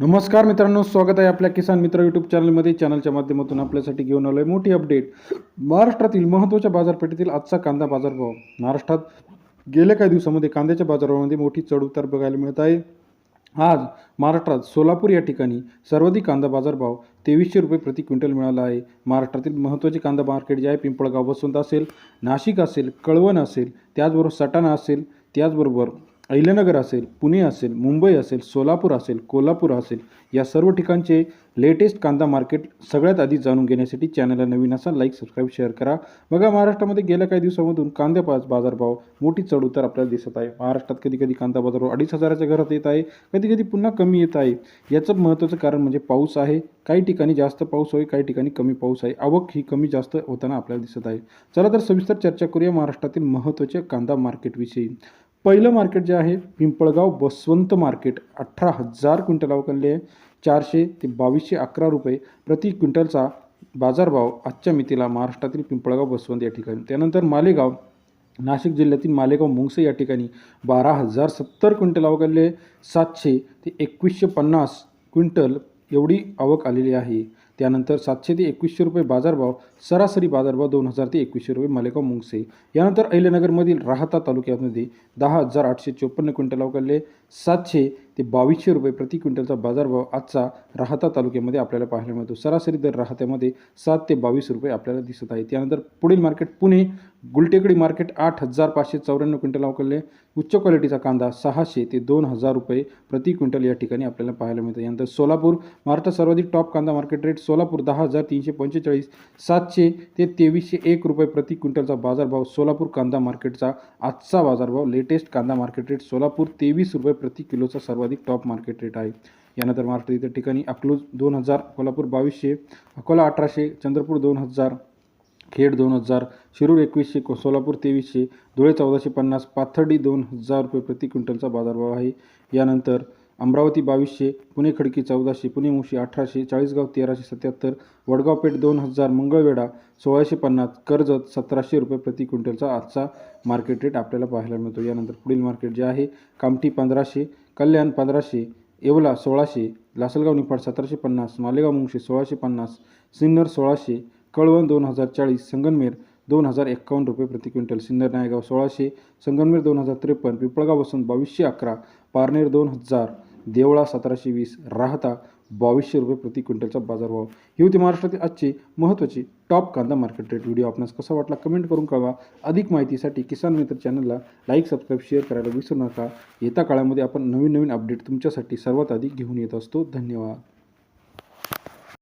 नमस्कार मित्रांनो स्वागत आहे आपल्या किसान मित्र यूट्यूब चॅनलमध्ये चॅनलच्या माध्यमातून आपल्यासाठी घेऊन आलो आहे मोठी अपडेट महाराष्ट्रातील महत्त्वाच्या बाजारपेठेतील आजचा कांदा बाजारभाव. महाराष्ट्रात गेल्या काही दिवसामध्ये कांद्याच्या बाजारभावामध्ये मोठी चढउतार बघायला मिळत आहे. आज महाराष्ट्रात सोलापूर या ठिकाणी सर्वाधिक कांदा बाजारभाव तेवीसशे रुपये प्रति क्विंटल मिळाला आहे. महाराष्ट्रातील महत्त्वाचे कांदा मार्केट जे आहे पिंपळगाव वसंत असेल नाशिक असेल कळवण असेल त्याचबरोबर सटाणा असेल त्याचबरोबर अहिल्यानगर असेल पुणे असेल मुंबई असेल सोलापूर असेल कोल्हापूर असेल या सर्व ठिकाणचे लेटेस्ट कांदा मार्केट सगळ्यात आधी जाणून घेण्यासाठी चॅनलला नवीन असा लाईक सबस्क्राईब शेअर करा. बघा महाराष्ट्रामध्ये गेल्या काही दिवसामधून कांद्या पाच बाजारभाव मोठी चढउतार आपल्याला दिसत आहे. महाराष्ट्रात कधी कधी कांदा बाजारभाव अडीच हजाराच्या घरात येत आहे कधी कधी पुन्हा कमी येत आहे. याचं महत्त्वाचं कारण म्हणजे पाऊस आहे. काही ठिकाणी जास्त पाऊस आहे काही ठिकाणी कमी पाऊस आहे. आवक ही कमी जास्त होताना आपल्याला दिसत आहे. चला तर सविस्तर चर्चा करूया महाराष्ट्रातील महत्त्वाच्या कांदा मार्केटविषयी पहिलं मार्केट जे आहे पिंपळगाव बसवंत मार्केट अठरा हजार क्विंटल अवकलले आहे. चारशे ते बावीसशे अकरा रुपये प्रति क्विंटलचा बाजारभाव आजच्या मितीला महाराष्ट्रातील पिंपळगाव बसवंत या ठिकाणी. त्यानंतर मालेगाव नाशिक जिल्ह्यातील मालेगाव मुंगसे या ठिकाणी बारा हजार सत्तर क्विंटल अवघडले सातशे ते एकवीसशे पन्नास क्विंटल एवढी आवक आलेली आहे. त्यानंतर सातशे ते एकवीसशे रुपये बाजारभाव सरासरी बाजारभाव दोन हजार ते एकवीसशे रुपये मालेगाव मुंगसे. यानंतर अहिल्यानगरमधील राहता तालुक्यामध्ये दहा हजार आठशे चोपन्न क्विंटल अवघडले सातशे ते बावीसशे रुपये प्रति क्विंटलचा बाजारभाव आजचा राहता तालुक्यामध्ये आपल्याला पाहायला मिळतो. सरासरी दर राहत्यामध्ये सात ते बावीस रुपये आपल्याला दिसत आहे त्यानंतर पुढील मार्केट पुणे गुलटेकडी मार्केट आठ हजार पाचशे चौऱ्याण्णव क्विंटल अवकलले. उच्च क्वालिटीचा कांदा सहाशे ते दोन हजार रुपये प्रति क्विंटल या ठिकाणी आपल्याला पाहायला मिळतं. यानंतर सोलापूर महाराष्ट्रात सर्वाधिक टॉप कांदा मार्केट रेट सोलापूर दहा हजार तीनशे पंचेचाळीस सातशे ते तेवीसशे एक रुपये प्रति क्विंटलचा बाजारभाव सोलापूर कांदा मार्केटचा आजचा बाजारभाव लेटेस्ट कांदा मार्केट रेट सोलापूर तेवीस रुपये प्रति किलोचा सर्वाधिक टॉप मार्केट रेट आहे. यानंतर महाराष्ट्र इतर ठिकाणी अकलूज दोन हजार कोल्हापूर बावीसशे अकोला अठराशे चंद्रपूर दोन हजार खेड दोन हजार शिरूर एकवीसशे को सोलापूर तेवीसशे धुळे चौदाशे पन्नास पाथर्डी दोन हजार रुपये प्रति क्विंटलचा बाजारभाव आहे. यानंतर अमरावती बावीसशे पुणे खडकी चौदाशे पुणे मुशी अठराशे चाळीसगाव तेराशे सत्याहत्तर वडगाव पेठ दोन हजार मंगळवेढा सोळाशे पन्नास कर्जत सतराशे रुपये प्रति क्विंटलचा आजचा मार्केट रेट आपल्याला पाहायला मिळतो. यानंतर पुढील मार्केट जे आहे कामठी पंधराशे कल्याण पंधराशे येवला सोळाशे लासलगाव निफाड सतराशे पन्नास मालेगाव मुंगशे सोळाशे पन्नास सिन्नर सोळाशे कळवण दोन हजार चाळीस संगनमेर दोन हजार एक्कावन्न रुपये प्रति क्विंटल. सिन्नर नायगाव सोळाशे संगमनेर दोन हजार त्रेपन्न पिंपळगाव वसंत बावीसशे अकरा पारनेर दोन हजार देवळा सतराशे वीस राहता बावीसशे रुपये प्रति क्विंटलचा बाजारभाव. ही होती महाराष्ट्रातील आजची महत्त्वाची टॉप कांदा मार्केट रेट व्हिडिओ. आपणास कसा वाटला कमेंट करून कळवा. अधिक माहितीसाठी किसान मित्र चॅनलला लाईक सबस्क्राईब शेअर करायला विसरू नका. येत्या काळामध्ये आपण नवीन नवीन अपडेट तुमच्यासाठी सर्वात आधी घेऊन येत असतो. धन्यवाद.